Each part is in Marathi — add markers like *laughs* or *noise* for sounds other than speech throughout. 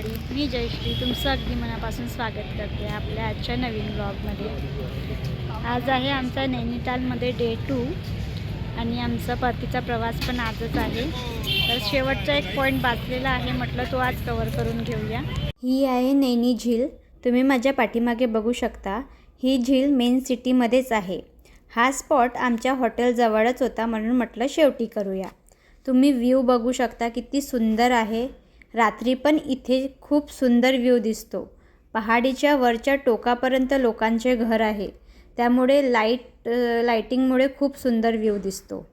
मंडळी मी जयश्री तुमचं अगदी मनापासून स्वागत करते आपल्या आजच्या नवीन ब्लॉगमध्ये आज आहे आमचा नैनितालमध्ये डे टू आणि आमचा परतीचा प्रवास पण आजच आहे. तर शेवटचा एक पॉईंट बाचलेला आहे म्हटलं तो आज कवर करून घेऊया. ही आहे नैनी झील. तुम्ही माझ्या पाठीमागे बघू शकता. ही झील मेन सिटीमध्येच आहे. हा स्पॉट आमच्या हॉटेलजवळच होता म्हणून म्हटलं शेवटी करूया. तुम्ही व्ह्यू बघू शकता किती सुंदर आहे. रात्री पण इथे खूप सुंदर व्ह्यू दिसतो. पहाडीच्या वरच्या टोकापर्यंत लोकांचे घर आहे. त्यामुळे लाइट लाईटिंगमुळे खूप सुंदर व्ह्यू दिसतो.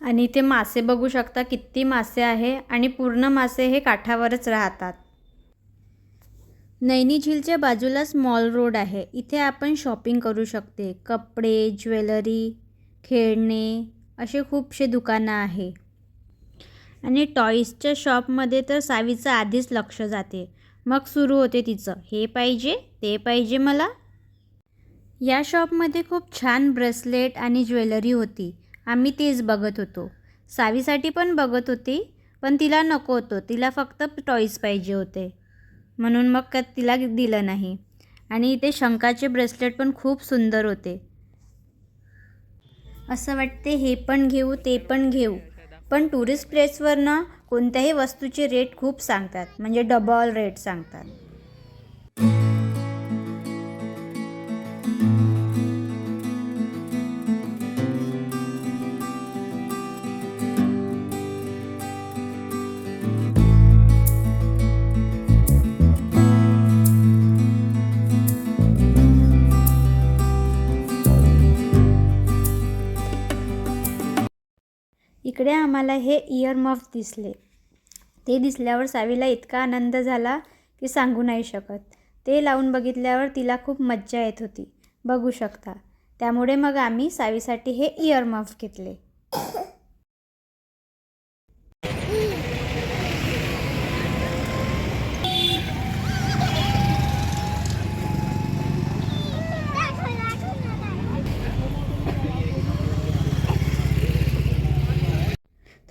आणि इथे मासे बघू शकता किती मासे आहे आणि पूर्ण मासे हे काठावरच राहतात. नैनी झीलच्या बाजूलाच मॉल रोड आहे. इथे आपण शॉपिंग करू शकते. कपडे ज्वेलरी खेळणे असे खूपसे दुकानं आहे. आणि टॉईजच्या शॉपमध्ये तर सावीचं आधीच लक्ष जाते. मग सुरू होते तिचं. हे पाहिजे ते पाहिजे मला. या शॉपमध्ये खूप छान ब्रेसलेट आणि ज्वेलरी होती. आम्ही तेच बघत होतो. सावीसाठी पण बघत होती पण तिला नको होतो. तिला फक्त टॉईज पाहिजे होते. म्हणून मग का तिला दिलं नाही. आणि इथे शंकाचे ब्रेसलेट पण खूप सुंदर होते. असं वाटते हे पण घेऊ ते पण घेऊ. पण टुरिस्ट प्लेसवर ना कोणत्याही वस्तूचे रेट खूप सांगतात. म्हणजे डबल रेट सांगतात. इकडे आम्हाला हे इयरमफ दिसले. ते दिसल्यावर सावीला इतका आनंद झाला की सांगू नाही शकत. ते लावून बघितल्यावर तिला खूप मज्जा येत होती. बघू शकता. त्यामुळे मग आम्ही सावीसाठी हे इयरमफ घेतले.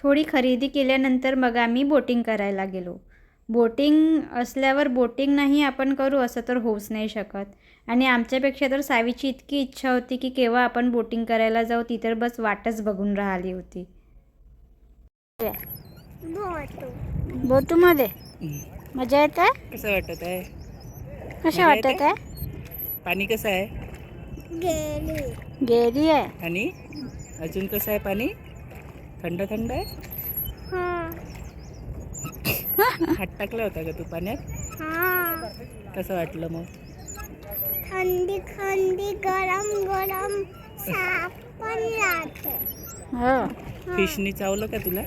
थोडी खरेदी केल्यानंतर मग आम्ही बोटिंग करायला गेलो. बोटिंग असल्यावर बोटिंग नाही आपण करू असं तर होऊच नाही शकत. आणि आमच्यापेक्षा तर सावीची इतकी इच्छा होती की केव्हा आपण बोटिंग करायला जाऊ ती तर बस वाटच बघून राहिली होती. बोटूमध्ये? मजा येत? आहे कसं वाटत आहे? कशा मजा वाटत? आहे? पाणी कसं आहे? गेली. आहे. आणि अजून कसं आहे पाणी? थंड थंड आहे? हात टाकला होता का तू पाण्यात? कसं वाटलं मग? थंडी थंडी गरम गरम साप पण लागते हो. फिशनी चावलं का तुला?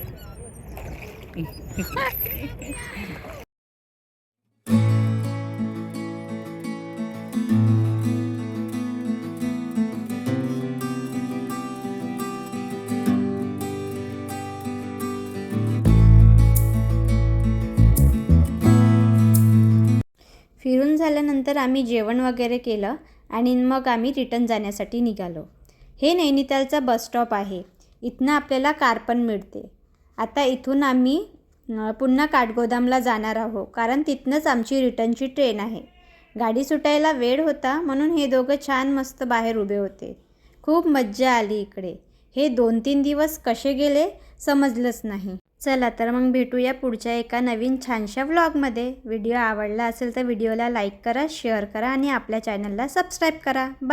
*laughs* फिरून झाल्यानंतर आम्ही जेवण वगैरे केलं आणि मग आम्ही रिटर्न जाण्यासाठी निघालो. हे नैनितालचा बस स्टॉप आहे. इथनं आपल्याला कार पण मिळते. आता इथून आम्ही पुन्हा काठगोदामला जाणार आहोत कारण तिथनंच आमची रिटर्नची ट्रेन आहे. गाडी सुटायला वेळ होता म्हणून हे दोघं छान मस्त बाहेर उभे होते. खूप मज्जा आली इकडे. हे दोन तीन दिवस कसे गेले समजलंच नाही. चला तर मग भेटूया पुढच्या एका नवीन छानशा व्लॉगमध्ये. व्हिडिओ आवडला असेल तर व्हिडिओला लाईक करा शेअर करा आणि आपल्या चॅनलला सबस्क्राईब करा. बाय